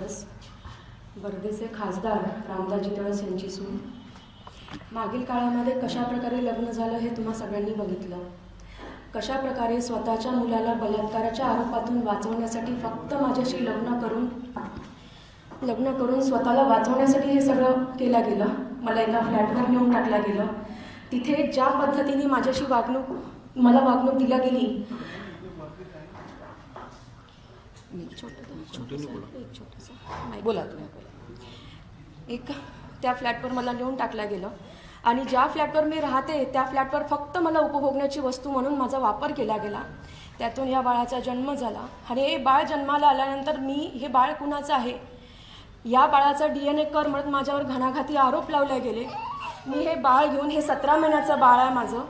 तळस वर्धेचे खासदार रामदाजी तळस यांची सून मागील काळामध्ये कशा प्रकारे लग्न झालं हे तुम्हा सगळ्यांनी बघितलं. कशा प्रकारे स्वतःच्या मुलाला बलात्काराच्या आरोपातून वाचवण्यासाठी फक्त माझ्याशी लग्न करून लग्न करून स्वतःला वाचवण्यासाठी हे सगळं केलं गेलं. मला एका फ्लॅटवर नेऊन टाकलं गेलं. तिथे ज्या पद्धतीने माझ्याशी वागणूक मला वागणूक दिल्या गेली एक छोटंसं बोला तुम्ही. बोला एक त्या फ्लॅटवर मला नेऊन टाकलं गेलं. आणि ज्या फ्लॅटवर मी राहते त्या फ्लॅटवर फक्त मला उपभोगण्याची वस्तू म्हणून माझा वापर केला गेला. त्यातून या बाळाचा जन्म झाला. आणि हे बाळ जन्माला आल्यानंतर मी हे बाळ कुणाचं आहे? या बाळाचा डी एन ए कर म्हणत माझ्यावर घणाघाती आरोप लावले गेले. मी हे बाळ घेऊन हे सतरा महिन्याचं बाळ आहे माझं.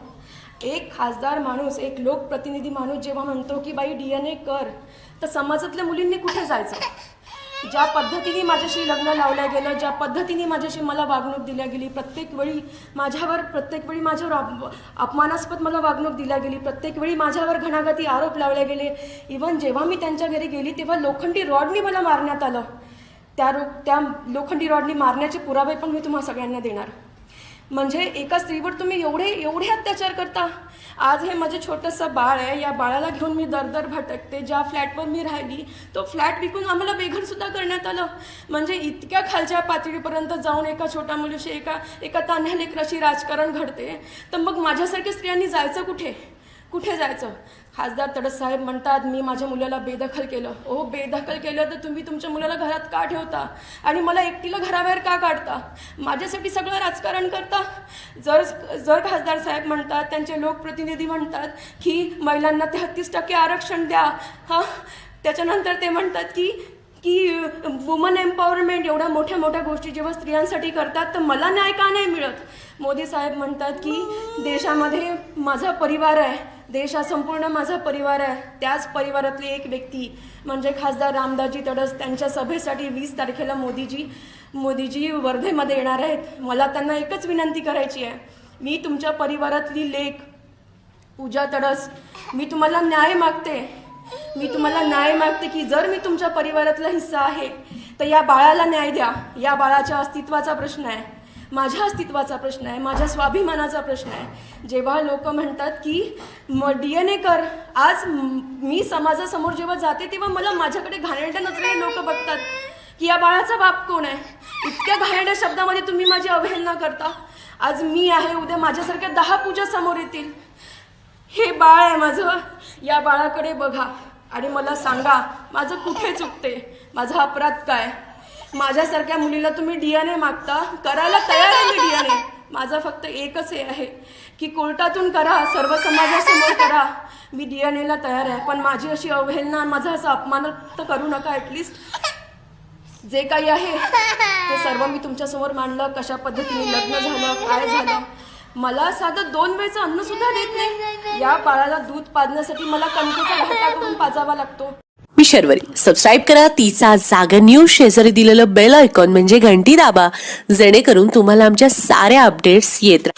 एक खासदार माणूस एक लोकप्रतिनिधी माणूस जेव्हा म्हणतो की बाई डी एन ए कर तर समाजातल्या मुलींनी कुठे जायचं? ज्या पद्धतीने माझ्याशी लग्न लावलं गेलं ज्या पद्धतीने माझ्याशी मला वागणूक दिल्या गेली प्रत्येक वेळी माझ्यावर प्रत्येक वेळी माझ्यावर अपमानास्पद मला वागणूक दिल्या गेली प्रत्येक वेळी माझ्यावर घणाघाती आरोप लावले गेले. इवन जेव्हा मी त्यांच्या घरी गेली तेव्हा लोखंडी रॉडनी मला मारण्यात आलं. त्या रो त्या लोखंडी रॉडनी मारण्याचे पुरावे पण मी तुम्हा सगळ्यांना देणार. म्हणजे एका स्त्रीवर तुम्ही एवढे एवढे अत्याचार करता? आज हे माझं छोटंसं बाळ आहे या बाळाला घेऊन मी दर दर भटकते. ज्या फ्लॅटवर मी राहिली तो फ्लॅट विकून आम्हाला बेघरसुद्धा करण्यात आलं. म्हणजे इतक्या खालच्या पातळीपर्यंत जाऊन एका छोट्या मुलीशी एका एका तान्ह्या लेकराशी राजकारण घडते. तर मग माझ्यासारख्या स्त्रियांनी जायचं कुठे? कुठे जायचं? खासदार तडस साहेब म्हणतात मी माझ्या मुलाला बेदखल केलं. ओ बेदखल केलं? तर तुम्ही तुमच्या मुलाला घरात का ठेवता? आणि मला एकटीला घराबाहेर का काढता? माझ्यासाठी सगळं राजकारण करता? जर जर खासदार साहेब म्हणतात त्यांचे लोकप्रतिनिधी म्हणतात की महिलांना तेहत्तीस टक्के आरक्षण द्या. हां त्याच्यानंतर ते म्हणतात की की वुमन एम्पॉवरमेंट एवढ्या मोठ्या मोठ्या गोष्टी जेव्हा स्त्रियांसाठी करतात तर मला न्याय का नाही मिळत? मोदी साहेब म्हणतात की देशामध्ये माझा परिवार आहे. देश हा संपूर्ण माझा परिवार आहे. त्याच परिवारातली एक व्यक्ती म्हणजे खासदार रामदासजी तडस त्यांच्या सभेसाठी वीस तारखेला मोदीजी मोदीजी वर्धेमध्ये येणार आहेत. मला त्यांना एकच विनंती करायची आहे. मी तुमच्या परिवारातली लेख पूजा तडस मी तुम्हाला न्याय मागते. मी तुम्हाला न्याय मागते की जर मी तुमच्या परिवारातला हिस्सा आहे तर या बाळाला न्याय द्या. या बाळाच्या अस्तित्वाचा प्रश्न आहे. माझ्या अस्तित्वाचा प्रश्न आहे. माझ्या स्वाभिमानाचा प्रश्न आहे. जेव्हा लोक म्हणतात की म डी एन ए कर. आज मी समाजासमोर जेव्हा जाते तेव्हा मला माझ्याकडे घाणेरड्या नजरेने लोक बघतात. की या बाळाचा बाप कोण आहे? इतक्या घाणेरड्या शब्दामध्ये तुम्ही माझी अवहेलना करता. आज मी आहे उद्या माझ्यासारख्या दहा पूजा समोर येतील. हे बाळ आहे माझं. या बाळाकडे बघा आणि मला सांगा माझं कुठे चुकते? माझा अपराध काय? माझ्यासारख्या मुलीला तुम्ही डी एन ए मागता? करायला तयार आहे मी डी एन ए माझं फक्त एकच हे आहे की कोर्टातून करा सर्व समाजासमोर करा. मी डी एन एला तयार आहे पण माझी अशी अवहेलना माझा असा अपमान तर करू नका ॲटलिस्ट जे काही आहे ते सर्व मी तुमच्यासमोर मांडलं कशा पद्धतीने लग्न झालं काय झालं मला साधं दोन वेळचं अन्न सुद्धा देत नाही या बाळाला दूध पाजण्यासाठी मला कणकेचा घाटा करून पाजावा लागतो. मी शर्वरी. सबस्क्राईब करा. तिचा जागर न्यूज शेजारी दिलेलं बेल आयकॉन म्हणजे घंटी दाबा. जेणेकरून तुम्हाला आमच्या साऱ्या अपडेट्स येत.